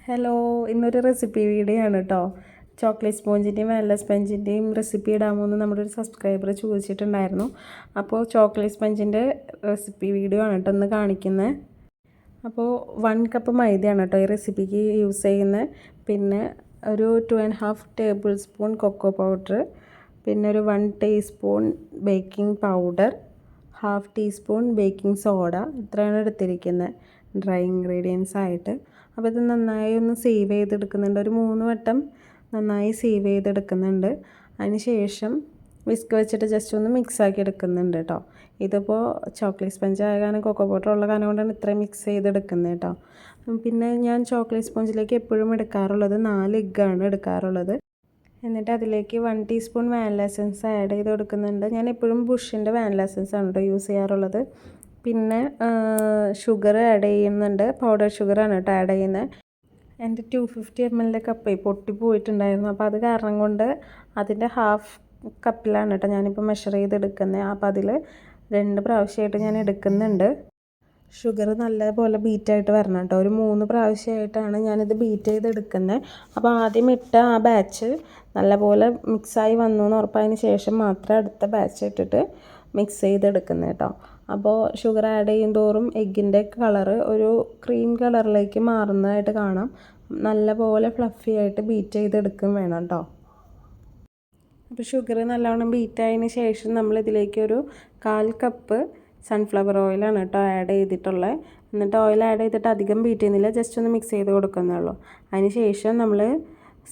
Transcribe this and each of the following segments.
Hello ഇന്നൊരു recipe video ആണ് കേട്ടോ ചോക്ലേറ്റ് സ്പോഞ്ചിന്റെയും വെള്ള സ്പഞ്ചിന്റെയും റെസിപ്പി ഇടാമോ എന്ന് നമ്മുടെ ഒരു സബ്സ്ക്രൈബർ ചോദിച്ചിട്ടുണ്ടായിരുന്നു. അപ്പോൾ ചോക്ലേറ്റ് സ്പഞ്ചിന്റെ റെസിപ്പി വീഡിയോ ആണ് കേട്ടോ ഒന്ന് കാണിക്കുന്നത് അപ്പോൾ വൺ കപ്പ് മൈദയാണ് കേട്ടോ ഈ റെസിപ്പിക്ക് യൂസ് ചെയ്യുന്നത് പിന്നെ ഒരു two and half tablespoon cocoa powder പിന്നെ ഒരു one teaspoon baking powder half teaspoon baking soda ഇത്രയാണ് എടുത്തിരിക്കുന്നത് ഡ്രൈ ഇൻഗ്രീഡിയൻസ് ആയിട്ട്. അപ്പോൾ ഇത് നന്നായി ഒന്ന് സേവ് ചെയ്തെടുക്കുന്നുണ്ട്. ഒരു മൂന്ന് വട്ടം നന്നായി സേവ് ചെയ്തെടുക്കുന്നുണ്ട്. അതിന് ശേഷം വിസ്ക് വെച്ചിട്ട് ജസ്റ്റ് ഒന്ന് മിക്സ് ആക്കി എടുക്കുന്നുണ്ട് കേട്ടോ. ഇതിപ്പോൾ ചോക്ലേറ്റ് സ്പഞ്ച് ആയ കൊക്കോ പൗഡർ ഉള്ള കാരണം കൊണ്ടാണ് ഇത്രയും മിക്സ് ചെയ്തെടുക്കുന്നത് കേട്ടോ. പിന്നെ ഞാൻ ചോക്ലേറ്റ് സ്പോഞ്ചിലേക്ക് എപ്പോഴും എടുക്കാറുള്ളത് നാല് എഗ്ഗാണ് എടുക്കാറുള്ളത്. എന്നിട്ട് അതിലേക്ക് one teaspoon vanilla essence add ചെയ്ത് കൊടുക്കുന്നുണ്ട്. ഞാൻ എപ്പോഴും ബുഷിന്റെ വാനില എസൻസ് ആണ് കേട്ടോ യൂസ് ചെയ്യാറുള്ളത്. പിന്നെ ഷുഗർ ആഡ് ചെയ്യുന്നുണ്ട്. പൗഡർ ഷുഗറാണ് കേട്ടോ ആഡ് ചെയ്യുന്നത് എന്റെ ടു ഫിഫ്റ്റി എം എല്ലിന്റെ കപ്പ് പൊട്ടിപ്പോയിട്ടുണ്ടായിരുന്നു അപ്പോൾ അത് കാരണം കൊണ്ട് അതിന്റെ ഹാഫ് കപ്പിലാണ് കേട്ടോ ഞാനിപ്പോൾ മെഷർ ചെയ്തെടുക്കുന്നത് അപ്പോൾ അതിൽ രണ്ട് പ്രാവശ്യമായിട്ട് ഞാൻ എടുക്കുന്നുണ്ട്. ഷുഗർ നല്ലപോലെ ബീറ്റായിട്ട് വരണം കേട്ടോ. ഒരു മൂന്ന് പ്രാവശ്യമായിട്ടാണ് ഞാനിത് ബീറ്റ് ചെയ്തെടുക്കുന്നത് അപ്പോൾ ആദ്യം ഇട്ട ആ ബാച്ച് നല്ലപോലെ മിക്സായി വന്നു എന്ന് ഉറപ്പായതിന് ശേഷം മാത്രം അടുത്ത ബാച്ച് ഇട്ടിട്ട് മിക്സ് ചെയ്തെടുക്കുന്നത് കേട്ടോ. അപ്പോൾ ഷുഗർ ആഡ് ചെയ്യും തോറും എഗ്ഗിന്റെ കളറ് ഒരു ക്രീം കളറിലേക്ക് മാറുന്നതായിട്ട് കാണാം. നല്ലപോലെ ഫ്ലഫി ആയിട്ട് ബീറ്റ് ചെയ്തെടുക്കും വേണം കേട്ടോ. അപ്പോൾ ഷുഗർ നല്ലവണ്ണം ബീറ്റ് ആയതിന് ശേഷം നമ്മൾ ഇതിലേക്ക് ഒരു കാൽ കപ്പ് സൺഫ്ലവർ ഓയിലാണ് കേട്ടോ ആഡ് ചെയ്തിട്ടുള്ളത്. എന്നിട്ട് ഓയിൽ ആഡ് ചെയ്തിട്ട് അധികം ബീറ്റ് ചെയ്യുന്നില്ല ജസ്റ്റ് ഒന്ന് മിക്സ് ചെയ്ത് കൊടുക്കുന്നുള്ളൂ അതിന് ശേഷം നമ്മൾ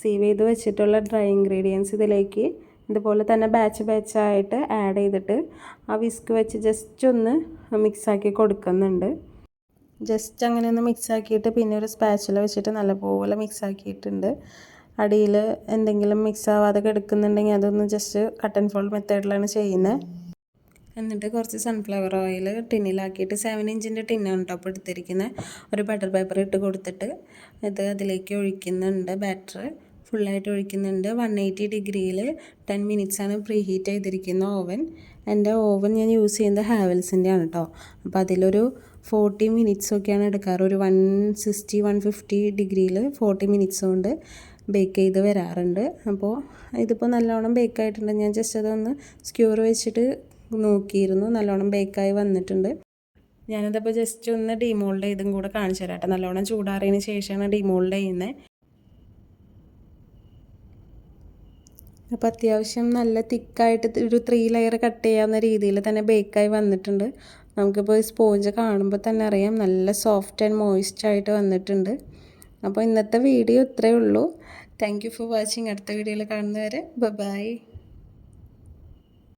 സീവ് ചെയ്ത് വെച്ചിട്ടുള്ള ഡ്രൈ ഇൻഗ്രീഡിയൻസ് ഇതിലേക്ക് ഇതുപോലെ തന്നെ ബാച്ച് ബാച്ചായിട്ട് ആഡ് ചെയ്തിട്ട് ആ വിസ്ക് വെച്ച് ജസ്റ്റ് ഒന്ന് മിക്സാക്കി കൊടുക്കുന്നുണ്ട്. ജസ്റ്റ് അങ്ങനെ ഒന്ന് മിക്സാക്കിയിട്ട് പിന്നെ ഒരു സ്പാച്ചില വെച്ചിട്ട് നല്ലപോലെ മിക്സാക്കിയിട്ടുണ്ട് അടിയിൽ എന്തെങ്കിലും മിക്സ് ആവാതെ കിടക്കുന്നുണ്ടെങ്കിൽ അതൊന്ന് ജസ്റ്റ് കട്ട് ആൻഡ് ഫോൾഡ് മെത്തേഡിലാണ് ചെയ്യുന്നത് എന്നിട്ട് കുറച്ച് സൺഫ്ലവർ ഓയിൽ ടിന്നിലാക്കിയിട്ട് സെവൻ ഇഞ്ചിന്റെ ടിന്നാണ് ടോപ്പ് എടുത്തിരിക്കുന്നത് ഒരു ബട്ടർ പേപ്പർ ഇട്ട് കൊടുത്തിട്ട് ഇത് അതിലേക്ക് ഒഴിക്കുന്നുണ്ട് ബാറ്റർ ഫുള്ളായിട്ട് ഒഴിക്കുന്നുണ്ട്. വൺ എയ്റ്റി ഡിഗ്രിയിൽ ടെൻ മിനിറ്റ്സാണ് പ്രീ ഹീറ്റ് ചെയ്തിരിക്കുന്ന ഓവൻ എന്റെ ഓവൻ ഞാൻ യൂസ് ചെയ്യുന്നത് ഹാവൽസിന്റെ ആണ് കേട്ടോ അപ്പോൾ അതിലൊരു ഫോർട്ടി മിനിറ്റ്സ് ഒക്കെയാണ് എടുക്കാറ്. ഒരു വൺ സിക്സ്റ്റി വൺ ഫിഫ്റ്റി ഡിഗ്രിയിൽ ഫോർട്ടി മിനിറ്റ്സ് കൊണ്ട് ബേക്ക് ചെയ്ത് വരാറുണ്ട്. അപ്പോൾ ഇതിപ്പോൾ നല്ലോണം ബേക്കായിട്ടുണ്ട് ഞാൻ ജസ്റ്റ് അതൊന്ന് സ്ക്യൂർ വെച്ചിട്ട് നോക്കിയിരുന്നു. നല്ലോണം ബേക്കായി വന്നിട്ടുണ്ട്. ഞാനതപ്പോൾ ജസ്റ്റ് ഒന്ന് ഡിമോൾഡ് ചെയ്തും കൂടെ കാണിച്ചു തരാം കേട്ടോ നല്ലോണം ചൂടാറിയതിന് ശേഷമാണ് ഡിമോൾഡ് ചെയ്യുന്നത് അപ്പോൾ അത്യാവശ്യം നല്ല തിക്കായിട്ട് ഒരു ത്രീ ലെയർ കട്ട് ചെയ്യാവുന്ന രീതിയിൽ തന്നെ ബേക്കായി വന്നിട്ടുണ്ട്. നമുക്കിപ്പോൾ സ്പോഞ്ച് കാണുമ്പോൾ തന്നെ അറിയാം നല്ല സോഫ്റ്റ് ആൻഡ് മോയിസ്റ്റ് ആയിട്ട് വന്നിട്ടുണ്ട്. അപ്പോൾ ഇന്നത്തെ വീഡിയോ ഇത്രയേ ഉള്ളൂ. താങ്ക് യു ഫോർ വാച്ചിങ് അടുത്ത വീഡിയോയിൽ കാണുന്നവരെ ബൈ